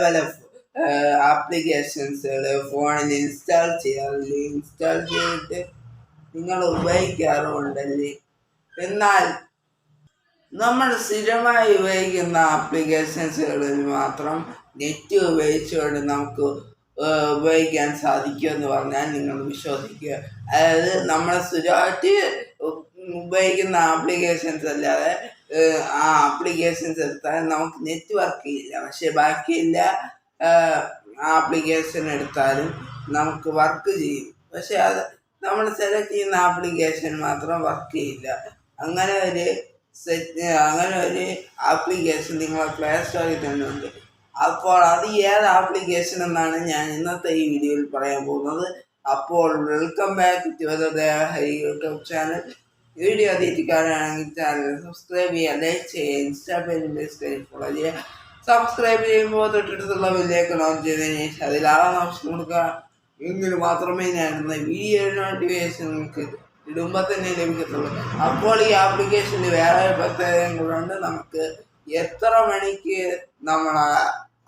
പല ആപ്ലിക്കേഷൻസുകൾ ഫോണിൽ ഇൻസ്റ്റാൾ ചെയ്യാറില്ല ഇൻസ്റ്റാൾ ചെയ്തിട്ട് നിങ്ങൾ ഉപയോഗിക്കാറുണ്ടല്ലേ എന്നാൽ നമ്മൾ സ്ഥിരമായി ഉപയോഗിക്കുന്ന ആപ്ലിക്കേഷൻസുകളിൽ മാത്രം നെറ്റ് ഉപയോഗിച്ചുകൊണ്ട് നമുക്ക് ഉപയോഗിക്കാൻ സാധിക്കുമെന്ന് പറഞ്ഞാൽ നിങ്ങൾ വിശ്വസിക്കുക. അതായത് നമ്മൾ സ്ഥിരമായിട്ട് ഉപയോഗിക്കുന്ന ആപ്ലിക്കേഷൻസ് അല്ലാതെ ആ ആപ്ലിക്കേഷൻസ് എടുത്താൽ നമുക്ക് നെറ്റ് വർക്ക് ചെയ്യില്ല പക്ഷെ എല്ലാ ആപ്ലിക്കേഷൻ എടുത്താലും നമുക്ക് വർക്ക് ചെയ്യും. പക്ഷെ അത് നമ്മൾ സെലക്ട് ചെയ്യുന്ന ആപ്ലിക്കേഷൻ മാത്രം വർക്ക് ചെയ്യില്ല. അങ്ങനെ ഒരു സെറ്റ് അങ്ങനെ ഒരു ആപ്ലിക്കേഷൻ നിങ്ങളെ പ്ലേ സ്റ്റോറിൽ തന്നെ ഉണ്ട് അപ്പോൾ അത് ഏത് ആപ്ലിക്കേഷൻ എന്നാണ് ഞാൻ ഇന്നത്തെ ഈ വീഡിയോയിൽ പറയാൻ പോകുന്നത്. അപ്പോൾ welcome back to Hari YouTube channel video തിരിക്കാനാണെങ്കിൽ channel subscribe ചെയ്യുക ലൈക്ക് ചെയ്യുക ഇൻസ്റ്റാ പേജിൽ ഫോളോ ചെയ്യുക സബ്സ്ക്രൈബ് ചെയ്യുമ്പോൾ തൊട്ടടുത്തുള്ള ബില്ലേക്ക് ഓൺ ചെയ്തതിന് ശേഷം ആളെ ഓപ്ഷൻ കൊടുക്കുക. എങ്കിൽ മാത്രമേ ഞാൻ ഇടുന്ന വീഡിയോ നോട്ടിഫിക്കേഷൻ നിങ്ങൾക്ക് ഇടുമ്പോൾ തന്നെ ലഭിക്കത്തുള്ളൂ. അപ്പോൾ ഈ ആപ്ലിക്കേഷന് വേറെ പ്രത്യേകം കൂടെ നമുക്ക് എത്ര മണിക്ക് നമ്മൾ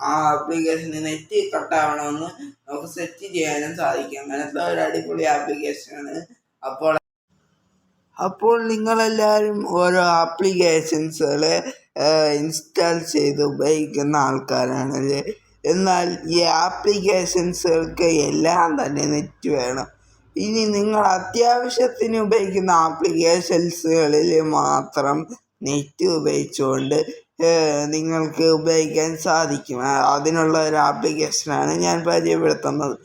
ആ ആപ്ലിക്കേഷന് നെറ്റ് കട്ടാവണമെന്ന് നമുക്ക് സെറ്റ് ചെയ്യാനും സാധിക്കും. അങ്ങനത്തെ ഒരു അടിപൊളി ആപ്ലിക്കേഷനാണ് അപ്പോൾ അപ്പോൾ നിങ്ങളെല്ലാവരും ഓരോ ആപ്ലിക്കേഷൻസുകൾ ഇൻസ്റ്റാൾ ചെയ്ത് ഉപയോഗിക്കുന്ന ആൾക്കാരാണല്ലേ? എന്നാൽ ഈ ആപ്ലിക്കേഷൻസുകൾക്ക് എല്ലാം തന്നെ നെറ്റ് വേണം. ഇനി നിങ്ങൾ അത്യാവശ്യത്തിന് ഉപയോഗിക്കുന്ന ആപ്ലിക്കേഷൻസുകളിൽ മാത്രം നെറ്റ് ഉപയോഗിച്ചുകൊണ്ട് നിങ്ങൾക്ക് ഉപയോഗിക്കാൻ സാധിക്കും. അതിനുള്ള ഒരു ആപ്ലിക്കേഷനാണ് ഞാൻ പരിചയപ്പെടുത്തുന്നത്.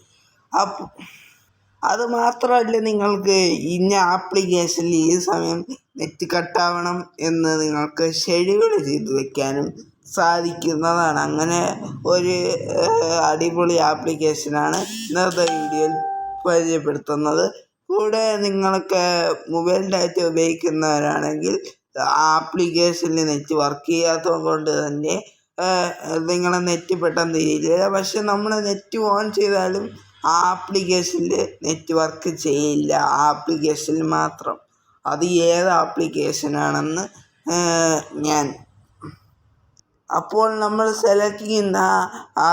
അപ്പോൾ അത് മാത്രമല്ല നിങ്ങൾക്ക് ഇന്ന ആപ്ലിക്കേഷനിൽ ഈ സമയം നെറ്റ് കട്ടാവണം എന്ന് നിങ്ങൾക്ക് ഷെഡ്യൂൾ ചെയ്ത് വെക്കാനും സാധിക്കുന്നതാണ്. അങ്ങനെ ഒരു അടിപൊളി ആപ്ലിക്കേഷനാണ് ഇന്നത്തെ വീഡിയോയിൽ പരിചയപ്പെടുത്തുന്നത്. കൂടെ നിങ്ങൾക്ക് മൊബൈൽ ഡാറ്റ ഉപയോഗിക്കുന്നവരാണെങ്കിൽ ആപ്ലിക്കേഷനിൽ നെറ്റ് വർക്ക് ചെയ്യാത്തത് കൊണ്ട് തന്നെ നിങ്ങളെ നെറ്റ് പെട്ടെന്ന് തീരില്ല. പക്ഷെ നമ്മൾ നെറ്റ് ഓൺ ചെയ്താലും ആപ്ലിക്കേഷനിൽ നെറ്റ്വർക്ക് ചെയ്യില്ല. ആപ്ലിക്കേഷനിൽ മാത്രം. അത് ഏത് ആപ്ലിക്കേഷനാണെന്ന് ഞാൻ. അപ്പോൾ നമ്മൾ സെലക്ട് ചെയ്യുന്ന ആ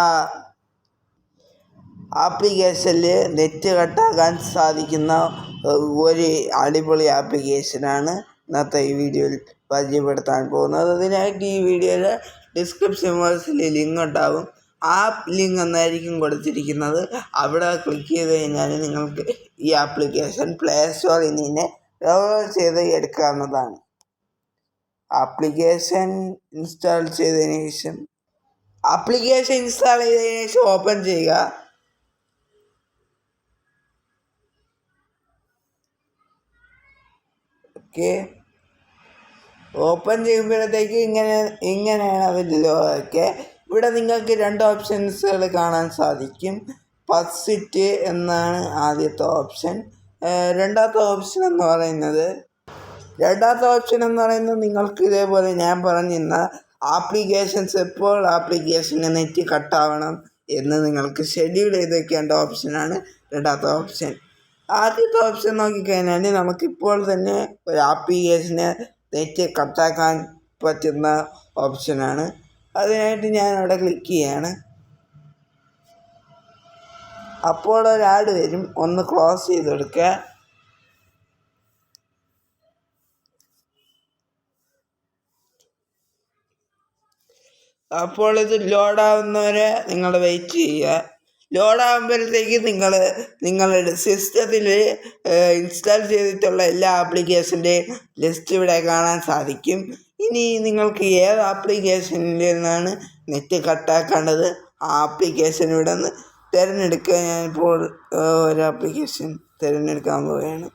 ആപ്ലിക്കേഷനിൽ നെറ്റ് കട്ടാക്കാൻ സാധിക്കുന്ന ഒരു അടിപൊളി ആപ്ലിക്കേഷനാണ് ഇന്നത്തെ ഈ വീഡിയോയിൽ പരിചയപ്പെടുത്താൻ പോകുന്നത്. അതിനായിട്ട് ഈ വീഡിയോയുടെ ഡിസ്ക്രിപ്ഷൻ ബോക്സിൽ ലിങ്ക് ഉണ്ടാവും ആ ലിങ്ക് എന്നായിരിക്കും കൊടുത്തിരിക്കുന്നത്. അവിടെ ക്ലിക്ക് ചെയ്ത് കഴിഞ്ഞാൽ നിങ്ങൾക്ക് ഈ ആപ്ലിക്കേഷൻ പ്ലേ സ്റ്റോറിൽ നിന്ന് ഡൗൺലോഡ് ചെയ്ത് എടുക്കാവുന്നതാണ്. ആപ്ലിക്കേഷൻ ഇൻസ്റ്റാൾ ചെയ്തതിന് ശേഷം ആപ്ലിക്കേഷൻ ഇൻസ്റ്റാൾ ചെയ്തതിന് ശേഷം ഓപ്പൺ ചെയ്യുക. ഓക്കെ ഓപ്പൺ ചെയ്യുമ്പോഴത്തേക്ക് ഇങ്ങനെ ഇങ്ങനെയാണ് അതിന്റെ ഒക്കെ. ഇവിടെ നിങ്ങൾക്ക് രണ്ട് ഓപ്ഷൻസുകൾ കാണാൻ സാധിക്കും. പസിറ്റ് എന്നാണ് ആദ്യത്തെ ഓപ്ഷൻ രണ്ടാമത്തെ ഓപ്ഷൻ എന്ന് പറയുന്നത് രണ്ടാമത്തെ ഓപ്ഷൻ എന്ന് പറയുന്നത് നിങ്ങൾക്ക് ഇതേപോലെ ഞാൻ പറഞ്ഞിരുന്ന ആപ്ലിക്കേഷൻസ് എപ്പോൾ ആപ്ലിക്കേഷന് നെറ്റ് കട്ടാവണം എന്ന് നിങ്ങൾക്ക് ഷെഡ്യൂൾ ചെയ്ത് വെക്കേണ്ട ഓപ്ഷനാണ് രണ്ടാമത്തെ ഓപ്ഷൻ ആദ്യത്തെ ഓപ്ഷൻ നോക്കിക്കഴിഞ്ഞാൽ നമുക്കിപ്പോൾ തന്നെ ഒരു ആപ്ലിക്കേഷന് നെറ്റ് കട്ടാക്കാൻ പറ്റുന്ന ഓപ്ഷനാണ് അതിനായിട്ട് ഞാൻ അവിടെ ക്ലിക്ക് ചെയ്യാണ്. അപ്പോൾ ഒരാട് വരും ഒന്ന് ക്ലോസ് ചെയ്ത് കൊടുക്കുക. അപ്പോൾ ഇത് ലോഡാവുന്നവരെ നിങ്ങൾ വെയിറ്റ് ചെയ്യുക. ലോഡാകുമ്പോഴത്തേക്ക് നിങ്ങൾ നിങ്ങളുടെ സിസ്റ്റത്തിൽ ഇൻസ്റ്റാൾ ചെയ്തിട്ടുള്ള എല്ലാ ആപ്ലിക്കേഷന്റെയും ലിസ്റ്റ് ഇവിടെ കാണാൻ സാധിക്കും. ഇനി നിങ്ങൾക്ക് ഏത് ആപ്ലിക്കേഷനിൽ നിന്നാണ് നെറ്റ് കട്ടാക്കേണ്ടത്? ആ ആപ്ലിക്കേഷൻ ഇവിടെ നിന്ന് തിരഞ്ഞെടുക്കുക ഞാനിപ്പോൾ ഒരു ആപ്ലിക്കേഷൻ തിരഞ്ഞെടുക്കാൻ പോവുകയാണ്.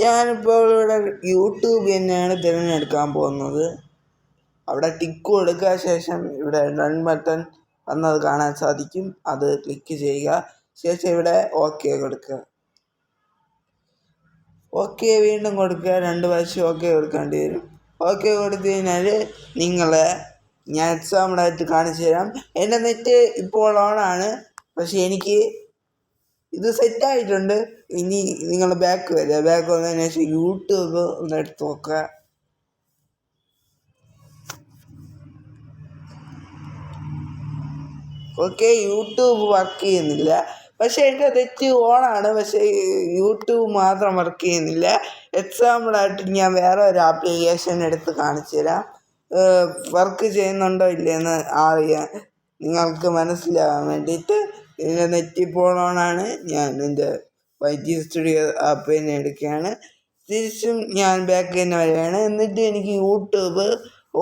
ഞാനിപ്പോൾ ഇവിടെ യൂട്യൂബ് തന്നെയാണ് തിരഞ്ഞെടുക്കാൻ പോകുന്നത്. അവിടെ ടിക്ക് കൊടുക്കുക ശേഷം ഇവിടെ റൺ ബട്ടൺ വന്നത് കാണാൻ സാധിക്കും. അത് ക്ലിക്ക് ചെയ്യുക. ശേഷം ഇവിടെ ഓക്കെ കൊടുക്കുക. ഓക്കെ വീണ്ടും കൊടുക്കുക. രണ്ട് പ്രാവശ്യം ഓക്കെ കൊടുക്കേണ്ടി വരും. ഓക്കെ കൊടുത്തു കഴിഞ്ഞാൽ നിങ്ങൾ ഞാൻ എക്സാമ്പിളായിട്ട് കാണിച്ചു തരാം എന്റെ നെറ്റ് ഇപ്പോൾ ഓണാണ് പക്ഷേ എനിക്ക് ഇത് സെറ്റായിട്ടുണ്ട്. ഇനി നിങ്ങൾ ബാക്ക് വരിക ബാക്ക് വന്നതിന് ശേഷം യൂട്യൂബ് ഒന്ന് എടുത്ത് നോക്കുക. ഓക്കെ യൂട്യൂബ് വർക്ക് ചെയ്യുന്നില്ല. പക്ഷേ എന്റെ തെറ്റ് ഓണാണ്. പക്ഷേ യൂട്യൂബ് മാത്രം വർക്ക് ചെയ്യുന്നില്ല. എക്സാമ്പിളായിട്ട് ഞാൻ വേറെ ഒരു ആപ്ലിക്കേഷൻ എടുത്ത് കാണിച്ചു തരാം. വർക്ക് ചെയ്യുന്നുണ്ടോ ഇല്ലയെന്ന് അറിയാൻ നിങ്ങൾക്ക് മനസ്സിലാകാൻ വേണ്ടിയിട്ട് ഇതിന്റെ നെറ്റി പോണോണാണ് ഞാൻ എന്റെ വൈദ്യ സ്റ്റുഡിയോ ആപ്പ് തന്നെ എടുക്കുകയാണ്. തിരിച്ചും ഞാൻ ബാക്ക് തന്നെ വരികയാണ്. എന്നിട്ട് എനിക്ക് യൂട്യൂബ്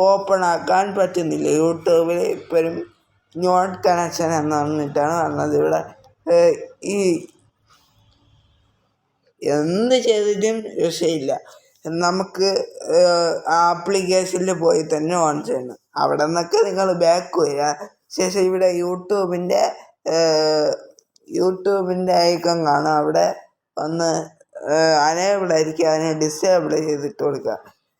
ഓപ്പൺ ആക്കാൻ പറ്റുന്നില്ല. യൂട്യൂബിൽ ഇപ്പോഴും നോട്ട് കണക്ഷൻ എന്ന് പറഞ്ഞിട്ടാണ് പറഞ്ഞത് ഇവിടെ ഈ എന്ത് ചെയ്തിട്ടും രക്ഷയില്ല. നമുക്ക് ആപ്ലിക്കേഷനിൽ പോയി തന്നെ ഓൺ ചെയ്യണം. അവിടെ നിന്നൊക്കെ നിങ്ങൾ ബാക്ക് വരിക. ശേഷം ഇവിടെ യൂട്യൂബിന്റെ യൂട്യൂബിന്റെ ഐക്കൺ കാണാം അവിടെ ഒന്ന് അനേബിൾ ആയിരിക്കും അതിനെ ഡിസേബിൾ ചെയ്തിട്ട് കൊടുക്കുക.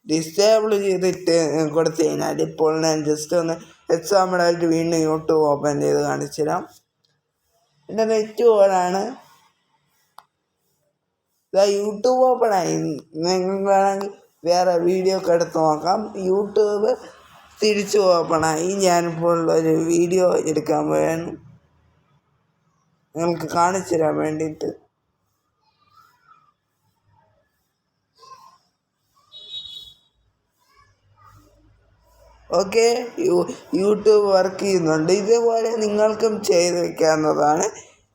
ഡിസേബിൾ ചെയ്തിട്ട് കൊടുത്തു കഴിഞ്ഞാൽ ഇപ്പോൾ ഞാൻ ജസ്റ്റ് ഒന്ന് എക്സാമ്പിളായിട്ട് വീണ്ടും യൂട്യൂബ് ഓപ്പൺ ചെയ്ത് കാണിച്ചു തരാം. എന്റെ നെറ്റ് ഓണാണ്. യൂട്യൂബ് ഓപ്പൺ ആയി. നിങ്ങൾക്ക് വേണമെങ്കിൽ വേറെ വീഡിയോ ഒക്കെ എടുത്ത് നോക്കാം. യൂട്യൂബ് തിരിച്ചു ഓപ്പണായി ഞാനിപ്പോൾ ഒരു വീഡിയോ എടുക്കാൻ പോയാണ് നിങ്ങൾക്ക് കാണിച്ചു തരാൻ വേണ്ടിയിട്ട്. ഓക്കെ യൂട്യൂബ് വർക്ക് ചെയ്യുന്നുണ്ട്. ഇതേപോലെ നിങ്ങൾക്കും ചെയ്ത് വെക്കാവുന്നതാണ്.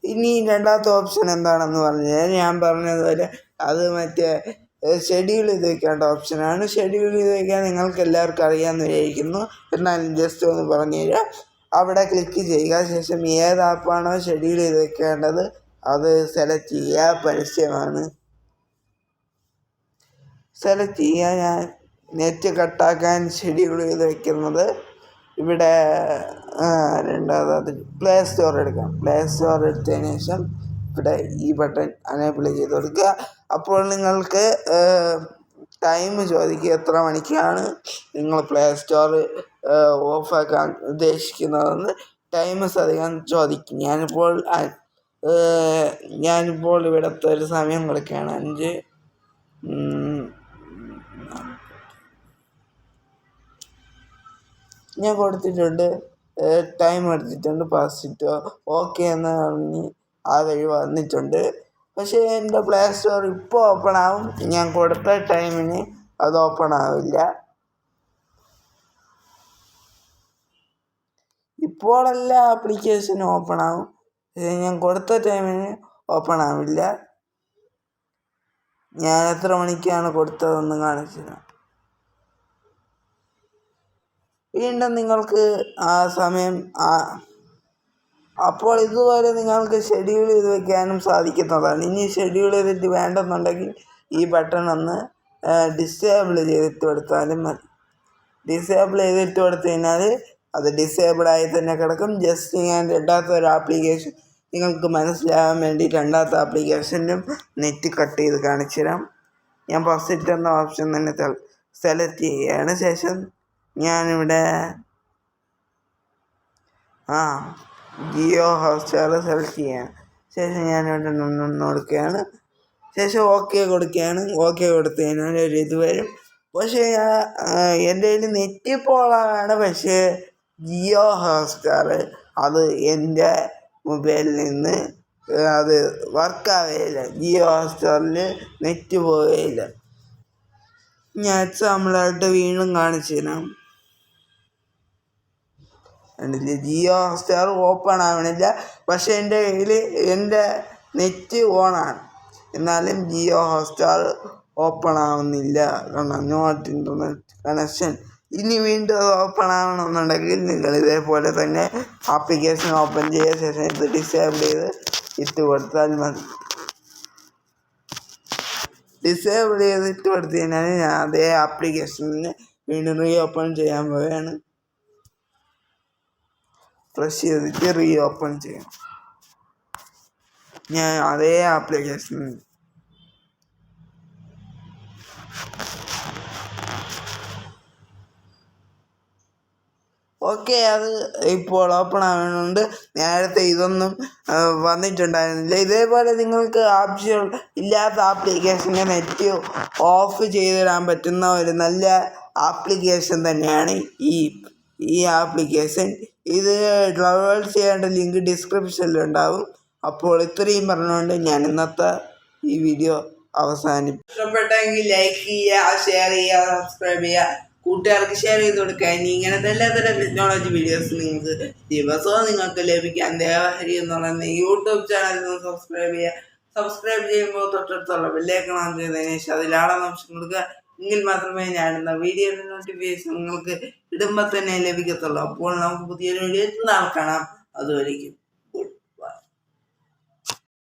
ഇനി രണ്ടാമത്തെ ഓപ്ഷൻ എന്താണെന്ന് പറഞ്ഞാൽ ഞാൻ പറഞ്ഞതുപോലെ അത് മറ്റേ ഷെഡ്യൂൾ ചെയ്ത് വെക്കേണ്ട ഓപ്ഷനാണ് ഷെഡ്യൂൾ ചെയ്ത് വെക്കാൻ നിങ്ങൾക്ക് എല്ലാവർക്കും അറിയാമെന്ന് വിചാരിക്കുന്നു. എന്നാലും ജസ്റ്റ് ഒന്ന് പറഞ്ഞു തരാം അവിടെ ക്ലിക്ക് ചെയ്യുക. ശേഷം ഏത് ആപ്പാണോ ഷെഡ്യൂൾ ചെയ്ത് വെക്കേണ്ടത് അത് സെലക്ട് ചെയ്യുക. പരസ്യമാണ്. സെലക്ട് ചെയ്യുക. ഞാൻ നെറ്റ് കട്ടാക്കാൻ ഷെഡ്യൂൾ ചെയ്ത് വെക്കുന്നത് ഇവിടെ രണ്ടാമത് പ്ലേ സ്റ്റോർ എടുക്കാം പ്ലേ സ്റ്റോർ എടുത്തതിന് ശേഷം ഇവിടെ ഈ ബട്ടൺ അനേബിൾ ചെയ്ത് കൊടുക്കുക. അപ്പോൾ നിങ്ങൾക്ക് ടൈം ചോദിക്കുക. എത്ര മണിക്കാണ്? നിങ്ങൾ പ്ലേ സ്റ്റോർ ഓഫാക്കാൻ ഉദ്ദേശിക്കുന്നതെന്ന് ടൈം അധികം ചോദിക്കും. ഞാനിപ്പോൾ ഞാനിപ്പോൾ ഇവിടുത്തെ ഒരു സമയം കൊടുക്കുകയാണ്. അഞ്ച് ഞാൻ കൊടുത്തിട്ടുണ്ട്. ടൈം എടുത്തിട്ടുണ്ട്. പാസിറ്റ് ഓക്കെ എന്ന് പറഞ്ഞ് ആ വഴി വന്നിട്ടുണ്ട്. പക്ഷേ എന്റെ പ്ലേ സ്റ്റോർ ഇപ്പോൾ ഓപ്പൺ ആവും. ഞാൻ കൊടുത്ത ടൈമിന് അത് ഓപ്പൺ ആവില്ല. ഇപ്പോൾ എല്ലാ ആപ്ലിക്കേഷനും ഓപ്പൺ ആവും ഞാൻ കൊടുത്ത ടൈമിന് ഓപ്പൺ ആവില്ല. ഞാൻ എത്ര മണിക്കാണ് കൊടുത്തതെന്ന് കാണിച്ചില്ല വീണ്ടും നിങ്ങൾക്ക് ആ സമയം ആ അപ്പോൾ ഇതുപോലെ നിങ്ങൾക്ക് ഷെഡ്യൂൾ ചെയ്ത് വെക്കാനും സാധിക്കുന്നതാണ്. ഇനി ഷെഡ്യൂൾ ചെയ്തിട്ട് വേണ്ടെന്നുണ്ടെങ്കിൽ ഈ ബട്ടൺ ഒന്ന് ഡിസേബിൾ ചെയ്തിട്ട് കൊടുത്താലും മതി. ഡിസേബിൾ ചെയ്തിട്ട് കൊടുത്തു കഴിഞ്ഞാൽ അത് ഡിസേബിളായി തന്നെ കിടക്കും. ജസ്റ്റ് ഞാൻ രണ്ടാമത്തെ ഒരു ആപ്ലിക്കേഷൻ നിങ്ങൾക്ക് മനസ്സിലാകാൻ വേണ്ടി രണ്ടാമത്തെ ആപ്ലിക്കേഷനും നെറ്റ് കട്ട് ചെയ്ത് കാണിച്ചു തരാം. ഞാൻ പോസിറ്റ് എന്ന ഓപ്ഷൻ തന്നെ സെലക്ട് ചെയ്യുകയാണ് ശേഷം ഞാനിവിടെ ആ ജിയോ ഹോട്ട്സ്റ്റാർ സെലക്ട് ചെയ്യാണ് ശേഷം ഞാനിവിടെ നിന്ന് കൊടുക്കുകയാണ്. ശേഷം ഓക്കെ കൊടുക്കുകയാണ്. ഓക്കെ കൊടുത്തു കഴിഞ്ഞാൽ ഒരു ഇത് വരും. പക്ഷേ എന്റെ കയ്യിൽ നെറ്റിപ്പോളാണ് പക്ഷേ ജിയോ ഹോട്ട്സ്റ്റാർ അത് എന്റെ മൊബൈലിൽ നിന്ന് അത് വർക്കാവുകയില്ല ജിയോ ഹോട്ട്സ്റ്റാറിൽ നെറ്റ് പോവുകയില്ല ഞാൻ എക്സാമ്പിളായിട്ട് വീണ്ടും കാണിച്ചു തരാം കണ്ടില്ലേ? ജിയോ ഹോട്ട്സ്റ്റാർ ഓപ്പൺ ആവണില്ല. പക്ഷേ എന്റെ കയ്യിൽ എന്റെ നെറ്റ് ഓണാണ് എന്നാലും ജിയോ ഹോട്ട്സ്റ്റാർ ഓപ്പൺ ആവുന്നില്ല. കാരണം നോട്ട് ഇന്റർനെറ്റ് കണക്ഷൻ ഇനി വീണ്ടും ഓപ്പൺ ആവണമെന്നുണ്ടെങ്കിൽ നിങ്ങൾ ഇതേപോലെ തന്നെ ആപ്ലിക്കേഷൻ ഓപ്പൺ ചെയ്ത ശേഷം ഇത് ഡിസേബിൾ ചെയ്ത് ഇട്ട് കൊടുത്താൽ മതി. ഡിസേബിൾ ചെയ്ത് ഇട്ട് കൊടുത്തു കഴിഞ്ഞാൽ ഞാൻ അതേ ആപ്ലിക്കേഷനിൽ വീണ്ടും റീ ഓപ്പൺ ചെയ്യാൻ പോവുകയാണ്. പ്രസ് ചെയ്തിട്ട് റീ ഓപ്പൺ ചെയ്യണം. ഞാൻ അതേ ആപ്ലിക്കേഷൻ ഓക്കെ അത് ഇപ്പോൾ ഓപ്പൺ ആവുന്നുണ്ട്. നേരത്തെ ഇതൊന്നും വന്നിട്ടുണ്ടായിരുന്നില്ല. ഇതേപോലെ നിങ്ങൾക്ക് ആവശ്യം ഇല്ലാത്ത ആപ്ലിക്കേഷന്റെ നെറ്റ് ഓഫ് ചെയ്തിടാൻ പറ്റുന്ന ഒരു നല്ല ആപ്ലിക്കേഷൻ തന്നെയാണ് ഈ ഈ ആപ്ലിക്കേഷൻ. ഇത് ഡൗൺലോഡ് ചെയ്യേണ്ട ലിങ്ക് ഡിസ്ക്രിപ്ഷനിലുണ്ടാവും. അപ്പോൾ ഇത്രയും പറഞ്ഞുകൊണ്ട് ഞാൻ ഇന്നത്തെ ഈ വീഡിയോ അവസാനിപ്പിക്കും ഇഷ്ടപ്പെട്ടെങ്കിൽ ലൈക്ക് ചെയ്യുക ഷെയർ ചെയ്യുക സബ്സ്ക്രൈബ് ചെയ്യുക. കൂട്ടുകാർക്ക് ഷെയർ ചെയ്ത് കൊടുക്കുക. ഇനി ഇങ്ങനത്തെ എല്ലാത്തരം ടെക്നോളജി വീഡിയോസ് നിങ്ങൾക്ക് ദിവസവും നിങ്ങൾക്ക് ലഭിക്കാൻ ദേവഹരി എന്ന് പറയുന്ന യൂട്യൂബ് നിന്ന് സബ്സ്ക്രൈബ് ചെയ്യുക. സബ്സ്ക്രൈബ് ചെയ്യുമ്പോൾ തൊട്ടടുത്തുള്ള ബെല്ലേക്കണം ചെയ്തതിനു ശേഷം അതിലാളം നിമിഷം കൊടുക്കുക. എങ്കിൽ മാത്രമേ ഞാനിടുന്ന വീഡിയോയുടെ നോട്ടിഫിക്കേഷൻ നിങ്ങൾക്ക് ഇടുമ്പോൾ തന്നെ ലഭിക്കത്തുള്ളൂ. അപ്പോൾ നമുക്ക് പുതിയൊരു വീഡിയോ ആൾ കാണാം. അതുവരെയ്ക്കും